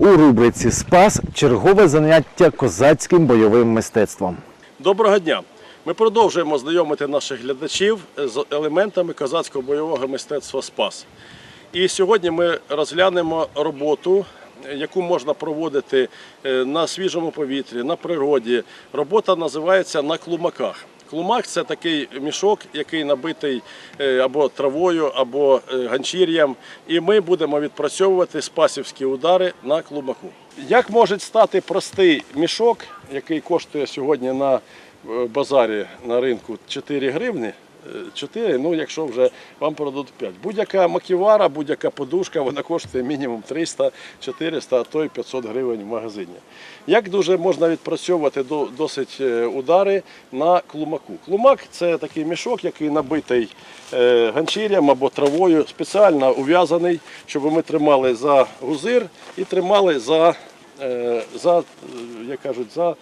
У рубриці Спас чергове заняття козацьким бойовим мистецтвом. Доброго дня! Ми продовжуємо знайомити наших глядачів з елементами козацького бойового мистецтва Спас. І сьогодні ми розглянемо роботу, яку можна проводити е, на свіжому повітрі, на природі. Робота називається на клумаках. Клумак це такий мішок, який набитий е, або травою, або е, ганчір'ям. І ми будемо відпрацьовувати спасівські удари на клумаку. Як може стати простий мішок, який коштує сьогодні на е, базарі на ринку 4 гривні? Е, 4, ну якщо вже вам продадуть 5. Будь-яка маківара, будь-яка подушка, вона коштує мінімум 300, 400, а то й 500 гривень в магазині. Як дуже можна відпрацьовувати досить е, удари на клумаку? Клумак це такий мішок, який набитий е, ганчір'ям або травою, спеціально ув'язаний, щоб ми тримали за гузир і тримали за, е, за як кажуть, за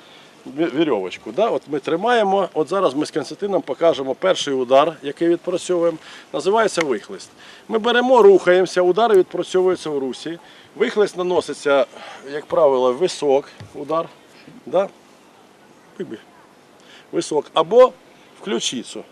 вірьовочку. Да? От ми тримаємо. От зараз ми з Константином покажемо перший удар, який відпрацьовуємо. Називається вихлист. Ми беремо, рухаємося, удари відпрацьовуються в русі. Вихлист наноситься, як правило, висок удар. Да? Висок. Або в ключицю.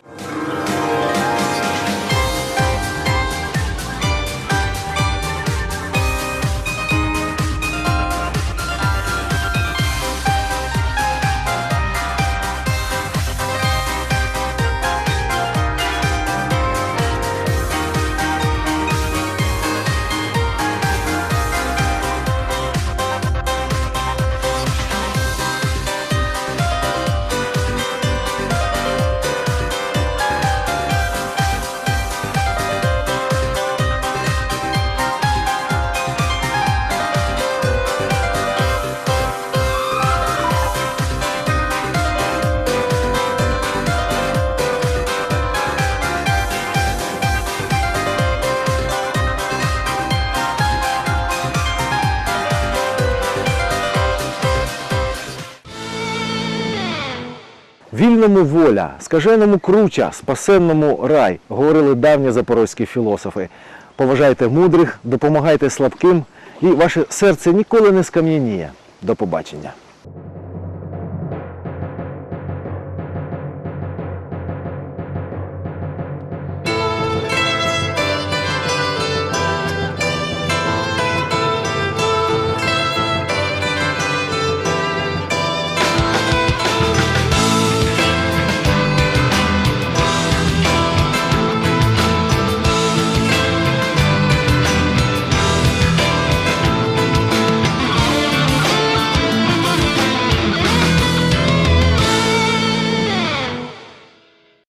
Вільному воля, скаженому круча, спасенному рай, говорили давні запорозькі філософи. Поважайте мудрих, допомагайте слабким, і ваше серце ніколи не скам'яніє. До побачення.